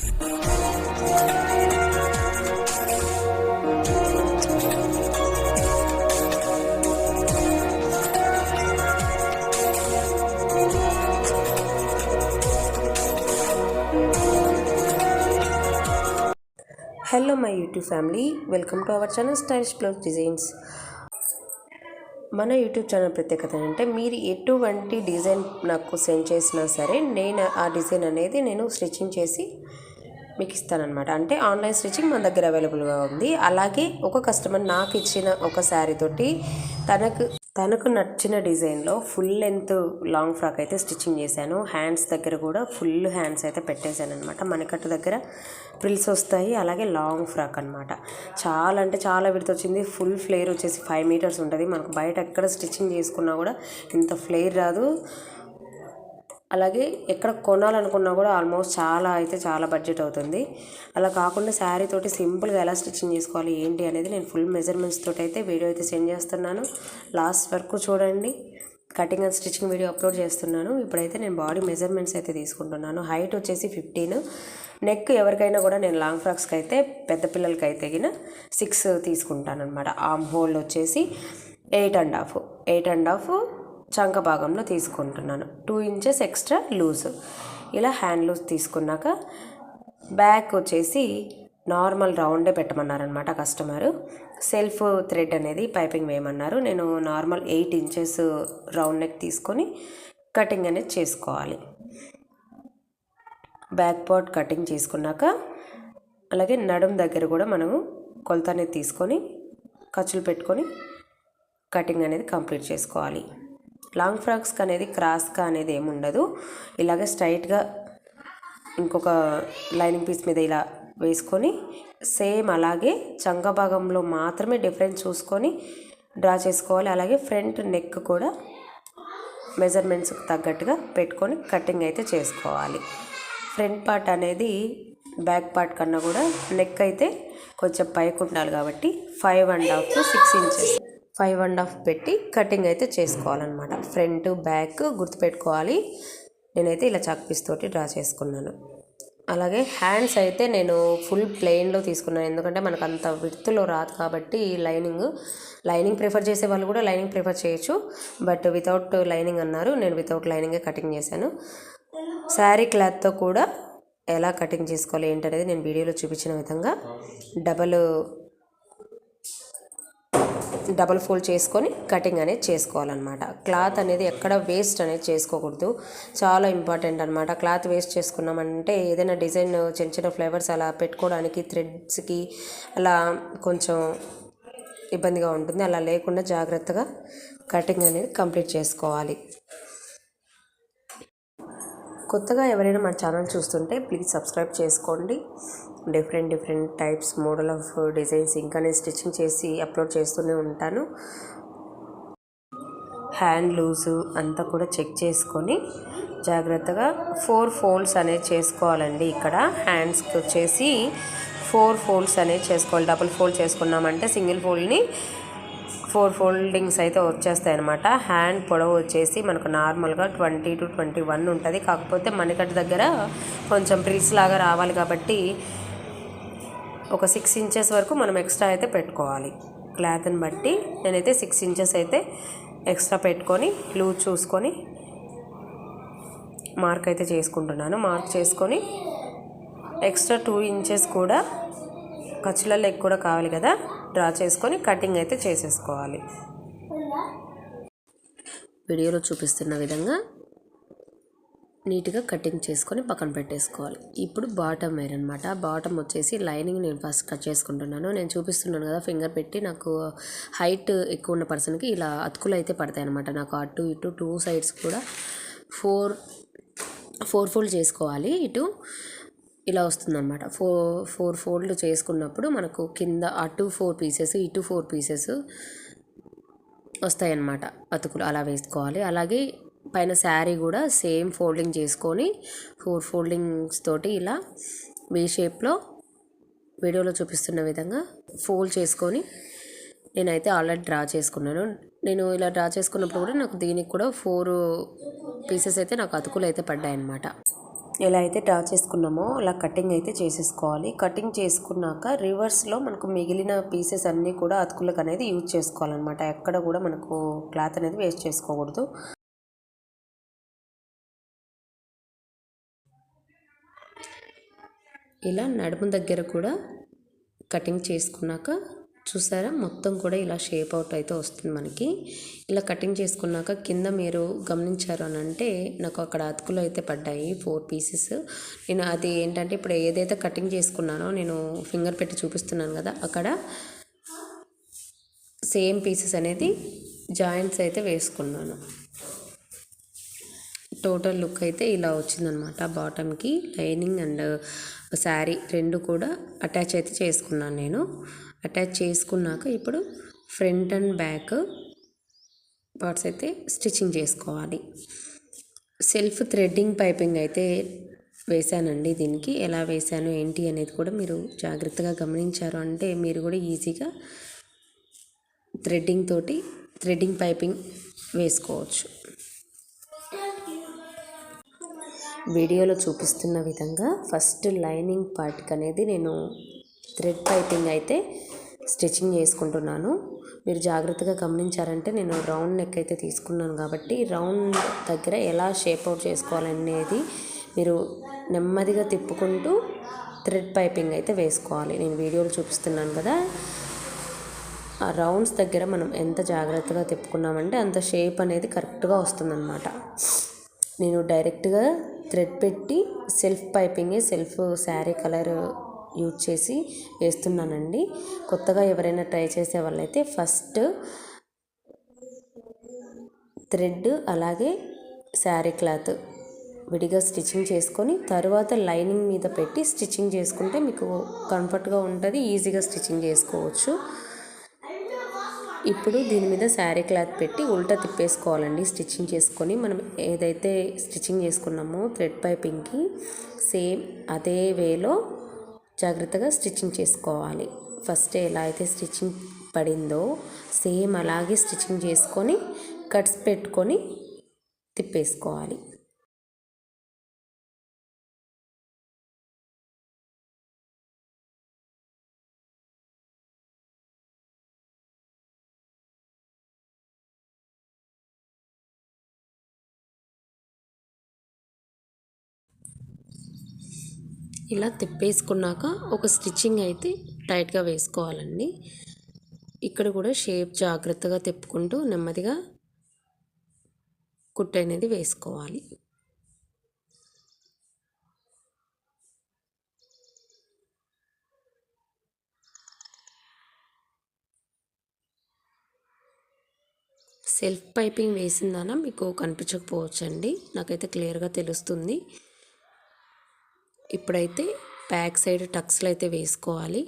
Hello my YouTube family welcome to our channel stylish blouse designs మన YouTube channel ప్రత్యేకత అంటే మీరు ఎటువంటి డిజైన్ నాకు సెండ్ చేసినా సరే నేను ఆ డిజైన్ అనేది నేను స్టిచ్చింగ్ చేసి మీకు ఇస్తానమాట అంటే ఆన్లైన్ స్టిచ్చింగ్ మన దగ్గర అవైలబుల్గా ఉంది. అలాగే ఒక కస్టమర్ నాకు ఇచ్చిన ఒక శారీ తోటి తనకు తనకు నచ్చిన డిజైన్లో ఫుల్ లెంత్ లాంగ్ ఫ్రాక్ అయితే స్టిచ్చింగ్ చేశాను. హ్యాండ్స్ దగ్గర కూడా ఫుల్ హ్యాండ్స్ అయితే పెట్టేశాను అనమాట మనకట్టు దగ్గర ప్రిల్స్ వస్తాయి. అలాగే లాంగ్ ఫ్రాక్ అనమాట చాలా అంటే చాలా విడత వచ్చింది. ఫుల్ ఫ్లేర్ వచ్చేసి ఫైవ్ మీటర్స్ ఉంటుంది. మనకు బయట ఎక్కడ స్టిచ్చింగ్ చేసుకున్నా కూడా ఇంత ఫ్లేర్ రాదు. అలాగే ఎక్కడ కొనాలనుకున్నా కూడా ఆల్మోస్ట్ చాలా అయితే చాలా బడ్జెట్ అవుతుంది. అలా కాకుండా శారీ తోటి సింపుల్గా ఎలా స్టిచ్చింగ్ చేసుకోవాలి ఏంటి అనేది నేను ఫుల్ మెజర్మెంట్స్ తోటి అయితే వీడియో అయితే సెండ్ చేస్తున్నాను. లాస్ట్ వరకు చూడండి. Cutting and stitching video upload చేస్తున్నాను. ఇప్పుడైతే నేను బాడీ మెజర్మెంట్స్ అయితే తీసుకుంటున్నాను. హైట్ వచ్చేసి ఫిఫ్టీన్. నెక్ ఎవరికైనా కూడా నేను లాంగ్ ఫ్రాక్స్కి అయితే పెద్ద పిల్లలకి అయితే గిన సిక్స్ తీసుకుంటాను అనమాట ఆమ్ హోల్ వచ్చేసి eight and half. Eight and half చంక భాగంలో తీసుకుంటున్నాను. Two inches extra loose. ఇలా హ్యాండ్ లూజ్ తీసుకున్నాక బ్యాక్ వచ్చేసి నార్మల్ రౌండే పెట్టమన్నారనమాట కస్టమర్. సెల్ఫ్ థ్రెడ్ అనేది పైపింగ్ వేయమన్నారు. నేను normal eight inches round neck తీసుకొని కటింగ్ అనేది చేసుకోవాలి. బ్యాక్ పార్ట్ కటింగ్ చేసుకున్నాక అలాగే నడుం దగ్గర కూడా మనము కొలత అనేది తీసుకొని ఖర్చులు పెట్టుకొని కటింగ్ అనేది కంప్లీట్ చేసుకోవాలి. లాంగ్ ఫ్రాక్స్కి అనేది క్రాస్గా అనేది ఏమి ఉండదు. ఇలాగే స్ట్రైట్గా ఇంకొక లైనింగ్ పీస్ మీద ఇలా వేసుకొని సేమ్ అలాగే చంక భాగంలో మాత్రమే డిఫరెన్స్ చూసుకొని డ్రా చేసుకోవాలి. అలాగే ఫ్రంట్ నెక్ కూడా మెజర్మెంట్స్కి తగ్గట్టుగా పెట్టుకొని కటింగ్ అయితే చేసుకోవాలి. ఫ్రంట్ పార్ట్ అనేది బ్యాక్ పార్ట్ కన్నా కూడా నెక్ అయితే కొంచెం పైకి ఉండాలి కాబట్టి five and half to six inches. Five and half పెట్టి కటింగ్ అయితే చేసుకోవాలన్నమాట. ఫ్రంట్ బ్యాక్ గుర్తుపెట్టుకోవాలి. నేనైతే ఇలా చాక్ పీస్ తోటి డ్రా చేసుకున్నాను. అలాగే హ్యాండ్స్ అయితే నేను ఫుల్ ప్లెయిన్లో తీసుకున్నాను. ఎందుకంటే మనకు అంత విత్తులో రాదు కాబట్టి లైనింగ్ లైనింగ్ ప్రిఫర్ చేసే వాళ్ళు కూడా లైనింగ్ ప్రిఫర్ చేయొచ్చు. బట్ వితౌట్ లైనింగ్ అన్నారు. నేను వితౌట్ లైనింగే కటింగ్ చేశాను. శారీ క్లాత్తో కూడా ఎలా కటింగ్ చేసుకోవాలి ఏంటనేది నేను వీడియోలో చూపించిన విధంగా డబల్ డబల్ ఫోల్డ్ చేసుకొని కటింగ్ అనేది చేసుకోవాలన్నమాట. క్లాత్ అనేది ఎక్కడ వేస్ట్ అనేది చేసుకోకూడదు. చాలా ఇంపార్టెంట్ అనమాట క్లాత్ వేస్ట్ చేసుకున్నామంటే ఏదైనా డిజైన్ చిన్న చిన్న ఫ్లేవర్స్ అలా పెట్టుకోవడానికి థ్రెడ్స్కి అలా కొంచెం ఇబ్బందిగా ఉంటుంది. అలా లేకుండా జాగ్రత్తగా కటింగ్ అనేది కంప్లీట్ చేసుకోవాలి. కొత్తగా ఎవరైనా మన ఛానల్ చూస్తుంటే ప్లీజ్ సబ్స్క్రైబ్ చేసుకోండి. Different different types model of designs ఇంకా నేను స్టిచ్చింగ్ చేసి అప్లోడ్ చేస్తూనే ఉంటాను. హ్యాండ్ లూజు అంతా కూడా చెక్ చేసుకొని జాగ్రత్తగా ఫోర్ ఫోల్డ్స్ అనేది చేసుకోవాలండి. ఇక్కడ హ్యాండ్స్కి వచ్చేసి ఫోర్ ఫోల్డ్స్ అనేది చేసుకోవాలి. డబుల్ ఫోల్డ్ చేసుకున్నామంటే సింగిల్ ఫోల్డ్ని ఫోర్ ఫోల్డింగ్స్ అయితే వచ్చేస్తాయి అనమాట హ్యాండ్ పొడవు వచ్చేసి మనకు నార్మల్గా ట్వంటీ టు ట్వంటీ వన్ ఉంటుంది. కాకపోతే మణికట్టు దగ్గర కొంచెం ప్రిల్స్ లాగా రావాలి కాబట్టి ఒక సిక్స్ ఇంచెస్ వరకు మనం ఎక్స్ట్రా అయితే పెట్టుకోవాలి. క్లాత్ని బట్టి నేనైతే సిక్స్ ఇంచెస్ అయితే ఎక్స్ట్రా పెట్టుకొని లూజ్ చూసుకొని మార్క్ అయితే చేసుకుంటున్నాను. మార్క్ చేసుకొని ఎక్స్ట్రా టూ ఇంచెస్ కూడా ఖర్చుల లెగ్ కూడా కావాలి కదా. డ్రా చేసుకొని కటింగ్ అయితే చేసేసుకోవాలి. వీడియోలో చూపిస్తున్న విధంగా నీట్గా కటింగ్ చేసుకొని పక్కన పెట్టేసుకోవాలి. ఇప్పుడు బాటమ్ వేర్ అనమాట బాటమ్ వచ్చేసి లైనింగ్ నేను ఫస్ట్ కట్ చేసుకుంటున్నాను. నేను చూపిస్తున్నాను కదా ఫింగర్ పెట్టి నాకు హైట్ ఎక్కువ ఉన్న పర్సన్కి ఇలా అతుకులు అయితే పడతాయి అనమాట నాకు అటు ఇటు టూ సైడ్స్ కూడా ఫోర్ ఫోర్ ఫోల్డ్ చేసుకోవాలి. ఇటు ఇలా వస్తుందన్నమాట. ఫోర్ ఫోర్ ఫోల్డ్ చేసుకున్నప్పుడు మనకు కింద అటు ఫోర్ పీసెస్ ఇటు ఫోర్ పీసెస్ వస్తాయన్నమాట. అతుకులు అలా వేసుకోవాలి. అలాగే పైన శారీ కూడా సేమ్ ఫోల్డింగ్ చేసుకొని ఫోర్ ఫోల్డింగ్స్ తోటి ఇలా వే షేప్లో వీడియోలో చూపిస్తున్న విధంగా ఫోల్డ్ చేసుకొని నేనైతే ఆల్రెడీ డ్రా చేసుకున్నాను. నేను ఇలా డ్రా చేసుకున్నప్పుడు కూడా నాకు దీనికి కూడా ఫోర్ పీసెస్ అయితే నాకు అతుకులు అయితే పడ్డాయి అన్నమాట ఎలా అయితే డ్రా చేసుకున్నామో అలా కటింగ్ అయితే చేసేసుకోవాలి. కటింగ్ చేసుకున్నాక రివర్స్లో మనకు మిగిలిన పీసెస్ అన్నీ కూడా అతుకులకు అనేది యూజ్ చేసుకోవాలన్నమాట. ఎక్కడ కూడా మనకు క్లాత్ అనేది వేస్ట్ చేసుకోకూడదు. ఇలా నడుము దగ్గర కూడా కటింగ్ చేసుకున్నాక చూసారా? మొత్తం కూడా ఇలా షేప్ అవుట్ అయితే వస్తుంది మనకి. ఇలా కటింగ్ చేసుకున్నాక కింద మీరు గమనించారు అని అంటే నాకు అక్కడ అతుకులు అయితే పడ్డాయి ఫోర్ పీసెస్. నేను అది ఏంటంటే ఇప్పుడు ఏదైతే కటింగ్ చేసుకున్నానో నేను ఫింగర్ పెట్టి చూపిస్తున్నాను కదా అక్కడ సేమ్ పీసెస్ అనేది జాయింట్స్ అయితే వేసుకున్నాను. టోటల్ లుక్ అయితే ఇలా వచ్చిందనమాట బాటమ్కి లైనింగ్ అండ్ శారీ రెండు కూడా అటాచ్ అయితే చేసుకున్నాను నేను. అటాచ్ చేసుకున్నాక ఇప్పుడు ఫ్రంట్ అండ్ బ్యాక్ పార్ట్స్ అయితే స్టిచ్చింగ్ చేసుకోవాలి. సెల్ఫ్ థ్రెడ్డింగ్ పైపింగ్ అయితే వేశానండి దీనికి. ఎలా వేశాను ఏంటి అనేది కూడా మీరు జాగ్రత్తగా గమనించారు అంటే మీరు కూడా ఈజీగా థ్రెడ్డింగ్ తోటి థ్రెడ్డింగ్ పైపింగ్ వేసుకోవచ్చు. వీడియోలో చూపిస్తున్న విధంగా ఫస్ట్ లైనింగ్ పార్ట్కి అనేది నేను థ్రెడ్ పైపింగ్ అయితే స్టిచ్చింగ్ చేసుకుంటున్నాను. మీరు జాగ్రత్తగా గమనించారంటే నేను రౌండ్ నెక్ అయితే తీసుకున్నాను కాబట్టి రౌండ్ దగ్గర ఎలా షేప్ అవుట్ చేసుకోవాలనేది మీరు నెమ్మదిగా తిప్పుకుంటూ థ్రెడ్ పైపింగ్ అయితే వేసుకోవాలి. నేను వీడియోలో చూపిస్తున్నాను కదా. ఆ రౌండ్స్ దగ్గర మనం ఎంత జాగ్రత్తగా తిప్పుకున్నామంటే అంత షేప్ అనేది కరెక్ట్గా వస్తుందన్నమాట. నేను డైరెక్ట్గా థ్రెడ్ పెట్టి సెల్ఫ్ పైపింగే సెల్ఫ్ శారీ కలర్ యూజ్ చేసి వేస్తున్నానండి. కొత్తగా ఎవరైనా ట్రై చేసే వాళ్ళైతే ఫస్ట్ థ్రెడ్ అలాగే శారీ క్లాత్ విడిగా స్టిచ్చింగ్ చేసుకొని తర్వాత లైనింగ్ మీద పెట్టి స్టిచ్చింగ్ చేసుకుంటే మీకు కంఫర్ట్గా ఉంటుంది ఈజీగా స్టిచ్చింగ్ చేసుకోవచ్చు. ఇప్పుడు దీని మీద శారీ క్లాత్ పెట్టి ఉల్టా తిప్పేసుకోవాలండి. స్టిచ్చింగ్ చేసుకొని మనం ఏదైతే స్టిచ్చింగ్ చేసుకున్నామో థ్రెడ్ పైపింగ్కి సేమ్ అదే వేలో జాగ్రత్తగా స్టిచ్చింగ్ చేసుకోవాలి. ఫస్ట్ ఎలా అయితే స్టిచ్చింగ్ పడిందో సేమ్ అలాగే స్టిచ్చింగ్ చేసుకొని కట్స్ పెట్టుకొని తిప్పేసుకోవాలి. ఇలా తిప్పేసుకున్నాక ఒక స్టిచ్చింగ్ అయితే టైట్గా వేసుకోవాలండి. ఇక్కడ కూడా షేప్ జాగ్రత్తగా తిప్పుకుంటూ నెమ్మదిగా కుట్టు అనేది వేసుకోవాలి. సెల్ఫ్ పైపింగ్ వేసిందానా మీకు కనిపించకపోవచ్చండి. నాకైతే క్లియర్గా తెలుస్తుంది. ఇప్పుడైతే బ్యాక్ సైడ్ టక్స్లు అయితే వేసుకోవాలి.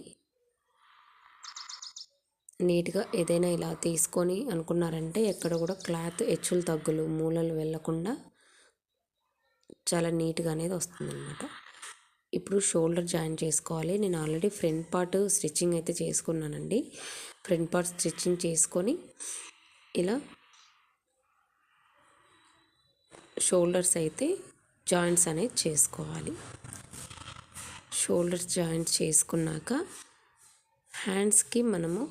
నీట్గా ఏదైనా ఇలా తీసుకొని అనుకున్నారంటే ఎక్కడ కూడా క్లాత్ హెచ్చులు తగ్గులు మూలలు వెళ్ళకుండా చాలా నీట్గా అనేది వస్తుందన్నమాట. ఇప్పుడు షోల్డర్ జాయిన్ చేసుకోవాలి. నేను ఆల్రెడీ ఫ్రంట్ పార్ట్ స్టిచ్చింగ్ అయితే చేసుకున్నానండి. ఫ్రంట్ పార్ట్ స్టిచ్చింగ్ చేసుకొని ఇలా షోల్డర్స్ అయితే జాయింట్స్ అనేది చేసుకోవాలి. షోల్డర్స్ జాయింట్ చేసుకున్నాక హ్యాండ్స్కి మనము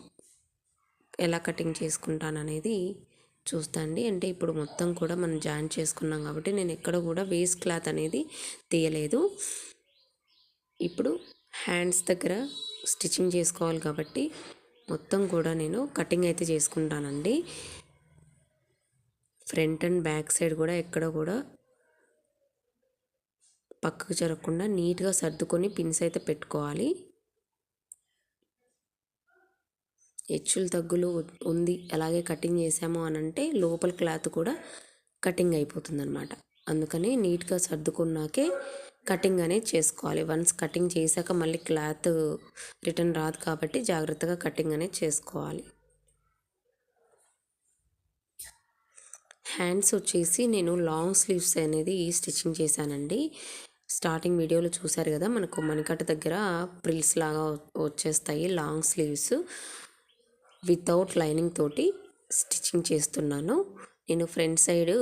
ఎలా కటింగ్ చేసుకుంటాననేది చూస్తాండి. అంటే ఇప్పుడు మొత్తం కూడా మనం జాయింట్ చేసుకున్నాం కాబట్టి నేను ఎక్కడ కూడా వేస్ట్ క్లాత్ అనేది తీయలేదు. ఇప్పుడు హ్యాండ్స్ దగ్గర స్టిచ్చింగ్ చేసుకోవాలి కాబట్టి మొత్తం కూడా నేను కటింగ్ అయితే చేసుకుంటానండి. ఫ్రంట్ అండ్ బ్యాక్ సైడ్ కూడా ఎక్కడ కూడా పక్కకు జరగకుండా నీట్గా సర్దుకొని పిన్స్ అయితే పెట్టుకోవాలి. హెచ్చులు తగ్గులు ఉంది అలాగే కటింగ్ చేసాము అని అంటే లోపల క్లాత్ కూడా కటింగ్ అయిపోతుంది అనమాట అందుకని నీట్గా సర్దుకున్నాకే కటింగ్ అనేది చేసుకోవాలి. వన్స్ కటింగ్ చేశాక మళ్ళీ క్లాత్ రిటర్న్ రాదు కాబట్టి జాగ్రత్తగా కటింగ్ అనేది చేసుకోవాలి. హ్యాండ్స్ వచ్చేసి నేను లాంగ్ స్లీవ్స్ అనేది స్టిచ్చింగ్ చేశానండి. స్టార్టింగ్ వీడియోలో చూశారు కదా మనకు మణికట్ట దగ్గర ప్రిల్స్ లాగా వచ్చేస్తాయి లాంగ్ స్లీవ్స్. వితౌట్ లైనింగ్ తోటి స్టిచ్చింగ్ చేస్తున్నాను. నేను ఫ్రంట్ సైడ్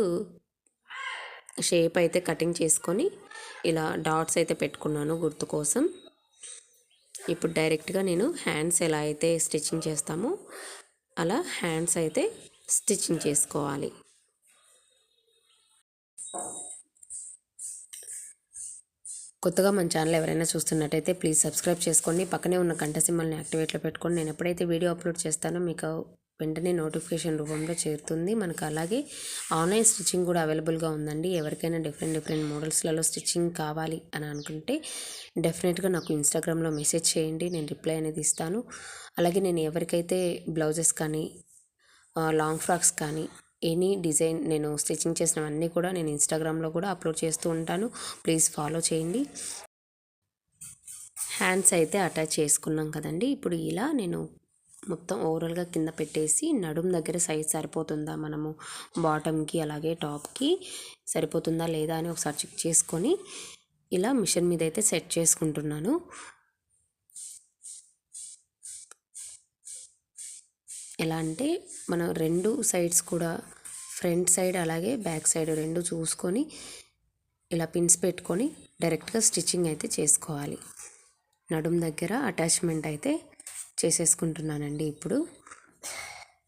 షేప్ అయితే కటింగ్ చేసుకొని ఇలా డాట్స్ అయితే పెట్టుకున్నాను గుర్తు కోసం. ఇప్పుడు డైరెక్ట్గా నేను హ్యాండ్స్ ఎలా అయితే స్టిచ్చింగ్ చేస్తామో అలా హ్యాండ్స్ అయితే స్టిచ్చింగ్ చేసుకోవాలి. కొత్తగా మన ఛానల్ ఎవరైనా చూస్తున్నట్టయితే ప్లీజ్ సబ్స్క్రైబ్ చేసుకోండి. పక్కనే ఉన్న గంట సింబల్ని యాక్టివేట్లో పెట్టుకొని నేను ఎప్పుడైతే వీడియో అప్లోడ్ చేస్తానో మీకు వెంటనే నోటిఫికేషన్ రూపంలో చేరుతుంది. మనకు అలాగే ఆన్లైన్ స్టిచ్చింగ్ కూడా అవైలబుల్గా ఉందండి. ఎవరికైనా డిఫరెంట్ డిఫరెంట్ మోడల్స్లలో స్టిచ్చింగ్ కావాలి అని అనుకుంటే డెఫినెట్గా నాకు ఇన్స్టాగ్రామ్లో మెసేజ్ చేయండి. నేను రిప్లై అనేది ఇస్తాను. అలాగే నేను ఎవరికైతే బ్లౌజెస్ కానీ లాంగ్ ఫ్రాక్స్ కానీ ఎనీ డిజైన్ నేను స్టిచ్చింగ్ చేసినవన్నీ కూడా నేను ఇన్స్టాగ్రామ్లో కూడా అప్లోడ్ చేస్తూ ఉంటాను. ప్లీజ్ ఫాలో చేయండి. హ్యాండ్స్ అయితే అటాచ్ చేసుకున్నాం కదండి. ఇప్పుడు ఇలా నేను మొత్తం ఓవరాల్గా కింద పెట్టేసి నడుం దగ్గర సైజ్ సరిపోతుందా మనము? బాటమ్కి అలాగే టాప్కి సరిపోతుందా లేదా అని ఒకసారి చెక్ చేసుకొని ఇలా మిషన్ మీద అయితే సెట్ చేసుకుంటున్నాను. ఎలా అంటే మనం రెండు సైడ్స్ కూడా ఫ్రంట్ సైడ్ అలాగే బ్యాక్ సైడ్ రెండు చూసుకొని ఇలా పిన్స్ పెట్టుకొని డైరెక్ట్గా స్టిచ్చింగ్ అయితే చేసుకోవాలి. నడుం దగ్గర అటాచ్మెంట్ అయితే చేసేసుకుంటున్నానండి ఇప్పుడు.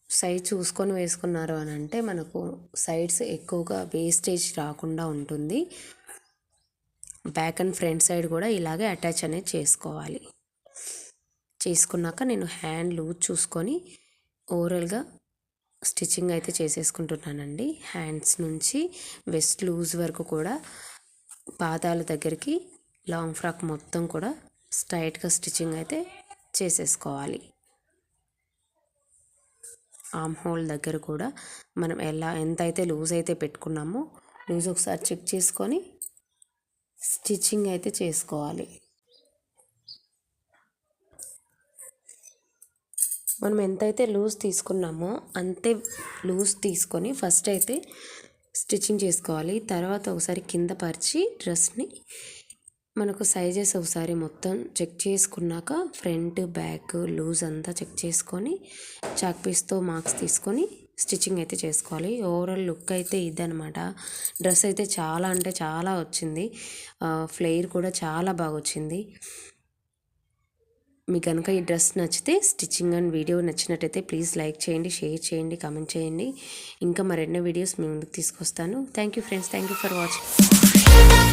సైజ్ చూసుకొని వేసుకున్నారు అని అంటే మనకు సైడ్స్ ఎక్కువగా వేస్టేజ్ రాకుండా ఉంటుంది. బ్యాక్ అండ్ ఫ్రంట్ సైడ్ కూడా ఇలాగే అటాచ్ అనేది చేసుకోవాలి. చేసుకున్నాక నేను హ్యాండ్ లూజ్ చూసుకొని ఓవరాల్గా స్టిచ్చింగ్ అయితే చేసేసుకుంటున్నానండి. హ్యాండ్స్ నుంచి వెస్ట్ లూజ్ వరకు కూడా పాదాల దగ్గరికి లాంగ్ ఫ్రాక్ మొత్తం కూడా స్ట్రైట్గా స్టిచ్చింగ్ అయితే చేసేసుకోవాలి. ఆమ్ హోల్ దగ్గర కూడా మనం ఎలా ఎంత అయితే లూజ్ అయితే పెట్టుకున్నామో లూజ్ ఒకసారి చెక్ చేసుకొని స్టిచ్చింగ్ అయితే చేసుకోవాలి. మనం ఎంతైతే లూజ్ తీసుకున్నామో అంతే లూజ్ తీసుకొని ఫస్ట్ అయితే స్టిచ్చింగ్ చేసుకోవాలి. తర్వాత ఒకసారి కింద పరిచి డ్రెస్ని మనకు సైజెస్ ఒకసారి మొత్తం చెక్ చేసుకున్నాక ఫ్రంట్ బ్యాక్ లూజ్ అంతా చెక్ చేసుకొని చాక్ పీస్తో మార్క్స్ తీసుకొని స్టిచ్చింగ్ అయితే చేసుకోవాలి. ఓవరాల్ లుక్ అయితే ఇదనమాట డ్రెస్ అయితే చాలా అంటే చాలా వచ్చింది. ఫ్లేర్ కూడా చాలా బాగా వచ్చింది. మీకు కనుక ఈ డ్రెస్ నచ్చితే స్టిచ్చింగ్ అండ్ వీడియో నచ్చినట్టయితే ప్లీజ్ లైక్ చేయండి షేర్ చేయండి కామెంట్ చేయండి. ఇంకా మరెన్నో వీడియోస్ మీ ముందుకు తీసుకొస్తాను. Thank you friends thank you for watching